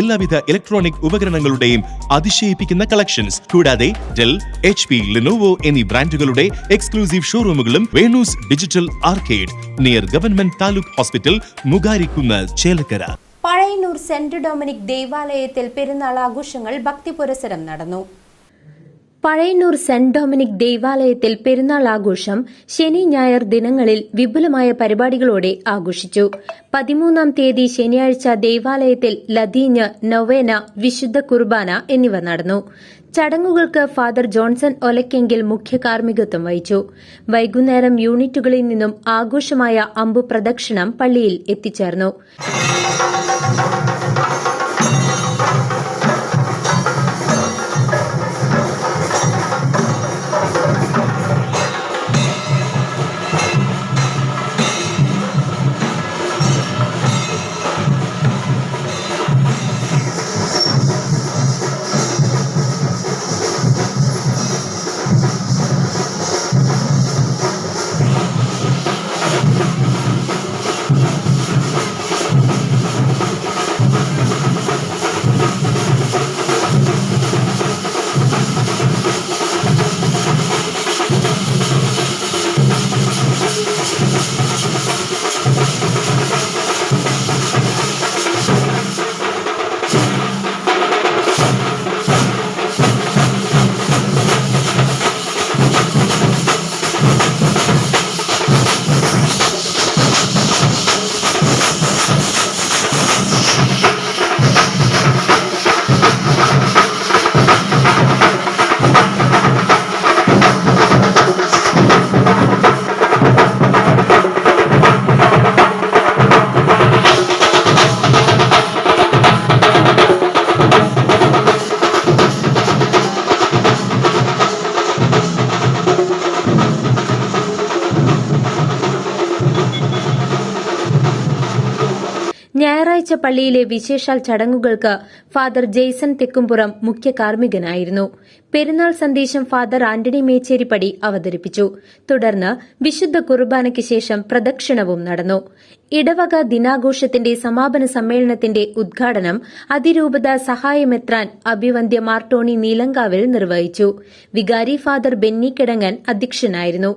എല്ലാവിധ ഇലക്ട്രോണിക് ഉപകരണങ്ങളുടെയും അതിശയിപ്പിക്കുന്ന കളക്ഷൻസ് കൂടാതെ ഡെൽ എച്ച് പി ലിനോവോ എന്നീ ബ്രാൻഡുകളുടെ exclusive ഷോറൂമുകളും Venus digital arcade near government taluk hospital Mugarikkunnu Chelakkara. Pazhayannur saint Dominic ദേവാലയത്തിൽ പെരുന്നാൾ ആഘോഷങ്ങൾ ഭക്തിപുരസരം നടന്നു. പഴയന്നൂർ സെന്റ് ഡൊമിനിക് ദേവാലയത്തിൽ പെരുന്നാൾ ആഘോഷം ശനി ഞായർ ദിനങ്ങളിൽ വിപുലമായ പരിപാടികളോടെ ആഘോഷിച്ചു. പതിമൂന്നാം തീയതി ശനിയാഴ്ച ദേവാലയത്തിൽ ലതീഞ്ഞ് നൊവേന വിശുദ്ധ കുർബാന എന്നിവ നടന്നു. ചടങ്ങുകൾക്ക് ഫാദർ ജോൺസൺ ഒലക്കെങ്കിൽ മുഖ്യ കാർമ്മികത്വം വഹിച്ചു. വൈകുന്നേരം യൂണിറ്റുകളിൽ നിന്നും ആഘോഷമായ അമ്പു പ്രദക്ഷിണം പള്ളിയിൽ എത്തിച്ചേർന്നു. ഞായറാഴ്ച പള്ളിയിലെ വിശേഷാൽ ചടങ്ങുകൾക്ക് ഫാദർ ജെയ്സൺ തെക്കുംപുറം മുഖ്യ കാർമ്മികനായിരുന്നു. പെരുന്നാൾ സന്ദേശം ഫാദർ ആന്റണി മേച്ചേരിപ്പടി അവതരിപ്പിച്ചു. തുടർന്ന് വിശുദ്ധ കുർബാനയ്ക്ക് ശേഷം പ്രദക്ഷിണവും നടന്നു. ഇടവക ദിനാഘോഷത്തിന്റെ സമാപന സമ്മേളനത്തിന്റെ ഉദ്ഘാടനം അതിരൂപത സഹായമെത്രാൻ അഭിവന്ദ്യ മാർട്ടോണി നീലങ്കാവിൽ നിർവഹിച്ചു. വികാരി ഫാദർ ബെന്നി കിടങ്ങൻ അധ്യക്ഷനായിരുന്നു.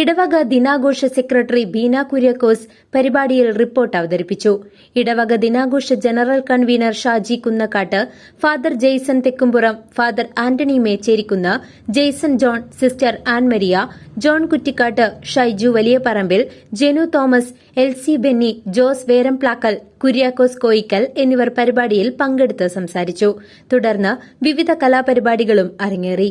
ഇടവക ദിനാഘോഷ സെക്രട്ടറി ബീന കുര്യക്കോസ് പരിപാടിയിൽ റിപ്പോർട്ട് അവതരിപ്പിച്ചു. ഇടവക ദിനാഘോഷ general convener Shaji Kunnakkattu father Jaison Thekkumpuram father Antony Mecherikkunnu Jaison John sister Annmaria John Kuttikkattu Shaiju Valiyaparambil Jenu Thomas L C Benny Jose Veramplakkal Kuriakose Koikkal എന്നിവർ പരിപാടിയിൽ പങ്കെടുത്ത് സംസാരിച്ചു. തുടർന്ന് വിവിധ കലാപരിപാടികളും അരങ്ങേറി.